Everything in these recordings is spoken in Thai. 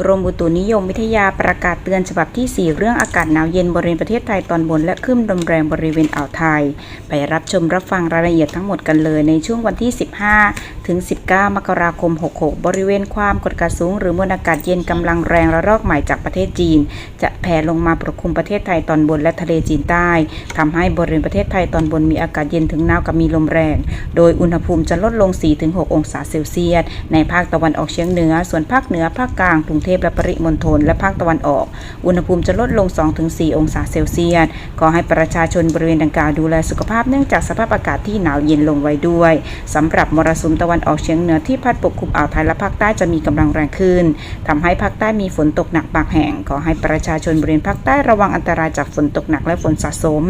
กรมอุตุนิยมวิทยาประกาศเตือนฉบับที่ 4 เรื่องอากาศหนาวเย็นบริเวณประเทศไทยตอนบน และคลื่นลมแรงบริเวณอ่าวไทย ไปรับชมรับฟังรายละเอียดทั้งหมดกันเลยในช่วงวันที่ 15 ถึง 19 มกราคม 66 บริเวณความกดอากาศสูง หรือมวลอากาศเย็นกำลังแรงระลอกใหม่จากประเทศจีน จะแผ่ลงมาปกคลุมประเทศไทยตอนบนและทะเลจีนใต้ทำให้บริเวณประเทศไทยตอนบนมีอากาศเย็นถึงหนาวกับมีลมแรง โดยอุณหภูมิจะลดลง 4-6 องศาเซลเซียสในภาคตะวันออกเฉียงเหนือ ส่วนภาคเหนือภาคกลางกรุงเทพและปริมณฑลและภาคตะวันออก อุณหภูมิจะลดลง 2-4 องศาเซลเซียสขอให้ประชาชนบริเวณดังกล่าวดูแลสุขภาพเนื่องจากสภาพอากาศที่หนาวเย็นลงไว้ด้วยสำหรับมรสุมตะวันออกเฉียงเหนือที่พัดปกคลุมอ่าวไทยและภาคใต้จะมีกำลังแรงขึ้นทำให้ภาคใต้มีฝนตกหนักบางแห่ง ขอให้ประชาชนบริเวณภาคใต้ระวังอันตรายจากฝนตกหนักและฝนสะสม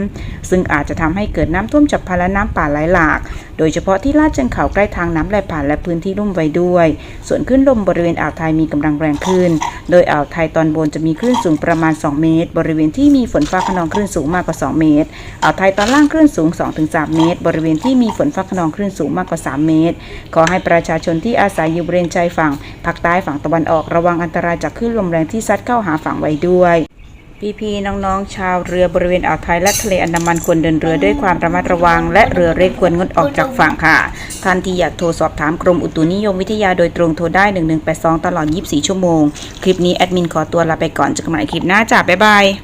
ซึ่งอาจจะทำให้เกิดน้ำท่วมฉับพลันและน้ำป่าไหลหลาก โดยเฉพาะที่ลาดเชิงเขาใกล้ทางน้ำไหลผ่านและพื้นที่ลุ่มไว้ด้วย ส่วนคลื่นลมบริเวณอ่าวไทยมีกำลังแรงขึ้นน โดยอ่าวไทยตอนบนจะมีคลื่นสูงประมาณ 2 เมตร บริเวณที่มีฝนฟ้าขนองคลื่นสูงมากกว่า 2 เมตร อ่าวไทยตอนล่างคลื่นสูง 2-3 เมตร บริเวณที่มีฝนฟ้าขนองคลื่นสูงมากกว่า 3 เมตร ขอให้ประชาชนที่อาศัยอยู่บริเวณชายฝั่งภาคใต้ฝั่งตะวันออกระวังอันตรายจากคลื่นลมแรงที่ซัดเข้าหาฝั่งไว้ด้วย พี่ๆน้องๆ ชาวเรือบริเวณอ่าวไทยและทะเลอันดามันควรเดินเรือด้วยความระมัดระวัง และเรือเล็กควรงดออกจากฝั่งค่ะ ท่านที่อยากโทรสอบถามกรมอุตุนิยมวิทยาโดยตรงโทรได้ 1182 ตลอด 24 ชั่วโมง คลิปนี้แอดมินขอตัวลาไปก่อนเจอกันใหม่คลิปหน้าจ้าบ๊ายบาย